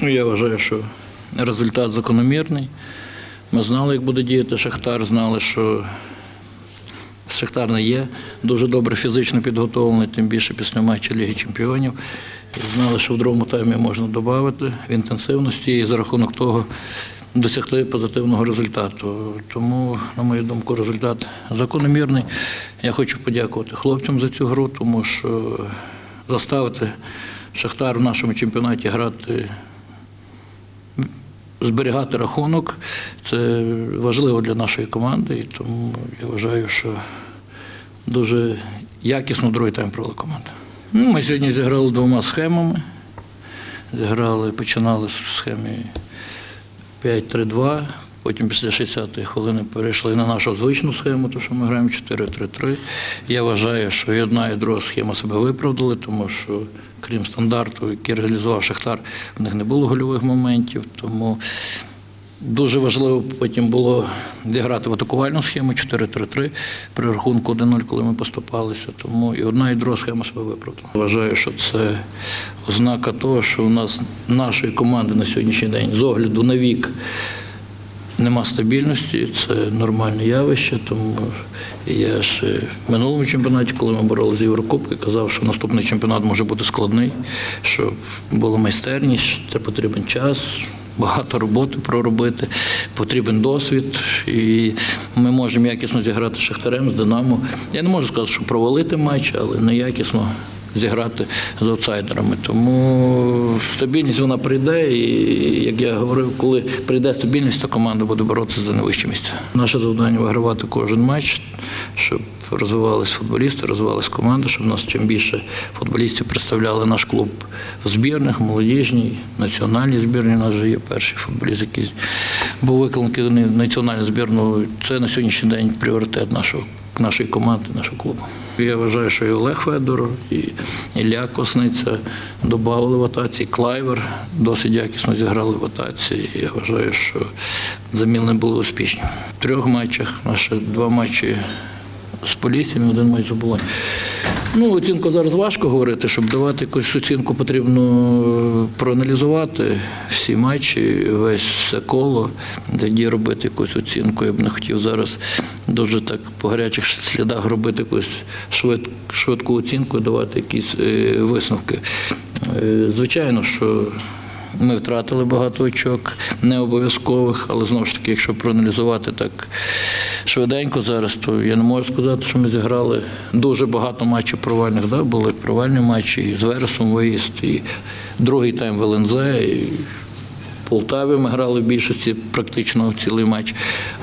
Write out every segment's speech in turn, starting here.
Ну, я вважаю, що результат закономірний. Ми знали, як буде діяти Шахтар, знали, що Шахтар не є дуже добре фізично підготовлений, тим більше після матчу Ліги Чемпіонів. Знали, що в другому таймі можна додати в інтенсивності і за рахунок того досягти позитивного результату. Тому, на мою думку, результат закономірний. Я хочу подякувати хлопцям за цю гру, тому що заставити Шахтар в нашому чемпіонаті грати зберігати рахунок це важливо для нашої команди, і тому я вважаю, що дуже якісно другий тайм провели команда. Ну, ми сьогодні зіграли двома схемами. Зіграли, починали з схеми 5-3-2, потім після 60-ї хвилини перейшли на нашу звичну схему, то що ми граємо 4-3-3. Я вважаю, що і одна, і друга схема себе виправдали, тому що крім стандарту, який реалізував Шахтар, в них не було гольових моментів. Тому дуже важливо потім було зіграти в атакувальну схему 4-3-3 при рахунку 1-0, коли ми поступалися. Тому і одна, і друга схема себе виправдала. Вважаю, що це ознака того, що у нас нашої команди на сьогоднішній день з огляду на вік. Нема стабільності, це нормальне явище, тому я ж в минулому чемпіонаті, коли ми боролися з Єврокубки, казав, що наступний чемпіонат може бути складний, що було майстерність, що це потрібен час, багато роботи проробити, потрібен досвід, і ми можемо якісно зіграти з Шахтарем, з Динамо. Я не можу сказати, що провалити матч, але неякісно зіграти з аутсайдерами. Тому стабільність вона прийде, і як я говорив, коли прийде стабільність, то команда буде боротися за найвище місце. Наше завдання вигравати кожен матч, щоб розвивались футболісти, розвивалась команда, щоб нас чим більше футболістів представляли наш клуб в збірних, молодіжній, національній збірні. У нас вже є перший футболіст, який був викликаний в національну збірну. Це на сьогоднішній день пріоритет нашого нашої команди, нашого клубу. Я вважаю, що і Олег Федор, і Ілля Косниця додали в атаці, Клайвер досить якісно зіграли в атаці. Я вважаю, що заміни були успішні. В трьох матчах, наші два матчі з поліціями, один матч з оболонь. Ну, оцінку зараз важко говорити, щоб давати якусь оцінку, потрібно проаналізувати всі матчі, весь все коло, тоді робити якусь оцінку. Я б не хотів зараз дуже так по гарячих слідах робити якусь швид, швидку оцінку, давати якісь е, висновки. Е, звичайно, що ми втратили багато очок, не обов'язкових, але знову ж таки, якщо проаналізувати так швиденько зараз, то я не можу сказати, що ми зіграли дуже багато матчів провальних. Да? Були провальні матчі і з Вересом виїзд, і другий тайм в ЛНЗ, і в Полтаві ми грали в більшості практично цілий матч,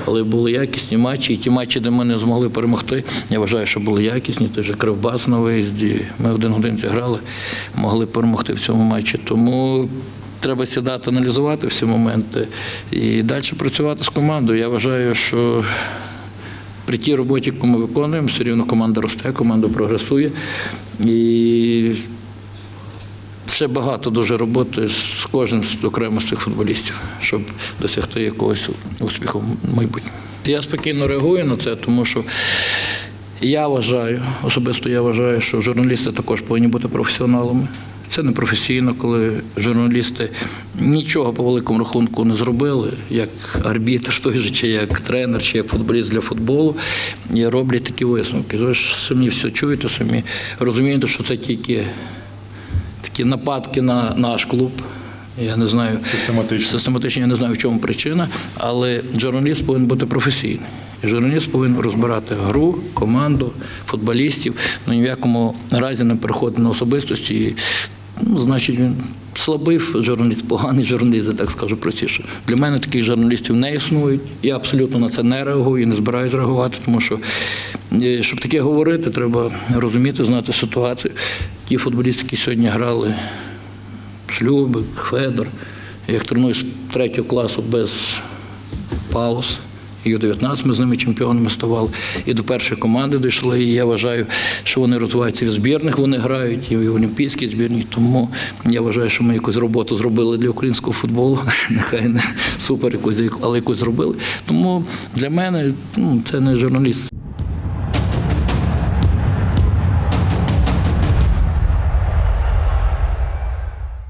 але були якісні матчі. І ті матчі, де ми не змогли перемогти, я вважаю, що були якісні. Той же Кривбас на виїзді. Ми один годин зіграли, могли перемогти в цьому матчі. Тому треба сідати, аналізувати всі моменти і далі працювати з командою. Я вважаю, що при тій роботі, яку ми виконуємо, все рівно команда росте, команда прогресує. І ще багато дуже роботи з кожним окремо з цих футболістів, щоб досягти якогось успіху в майбутньому. Я спокійно реагую на це, тому що я вважаю, особисто я вважаю, що журналісти також повинні бути професіоналами. Це не професійно, коли журналісти нічого по великому рахунку не зробили, як арбітр той же, чи як тренер, чи як футболіст для футболу, і роблять такі висновки. Ви ж самі все чуєте, самі розумієте, що це тільки такі нападки на наш клуб. Я не знаю Систематично. систематично, я не знаю, в чому причина, але журналіст повинен бути професійний. Журналіст повинен розбирати гру, команду, футболістів, ну ні в якому разі не переходити на особистості. І, Ну, значить, він слабий журналіст, поганий журналіст, я так скажу простіше. Для мене таких журналістів не існують. Я абсолютно на це не реагую і не збираюсь реагувати, тому що е, щоб таке говорити, треба розуміти, знати ситуацію. Ті футболісти, які сьогодні грали Шлюбик, Федор. Я їх треную з третього класу без пауз. У 19 ми з ними чемпіонами ставали. І до першої команди дійшли. І я вважаю, що вони розвиваються і в збірних, вони грають, і в олімпійській збірні. Тому я вважаю, що ми якусь роботу зробили для українського футболу. Нехай не супер якусь, але якусь зробили. Тому для мене ну, це не журналіст.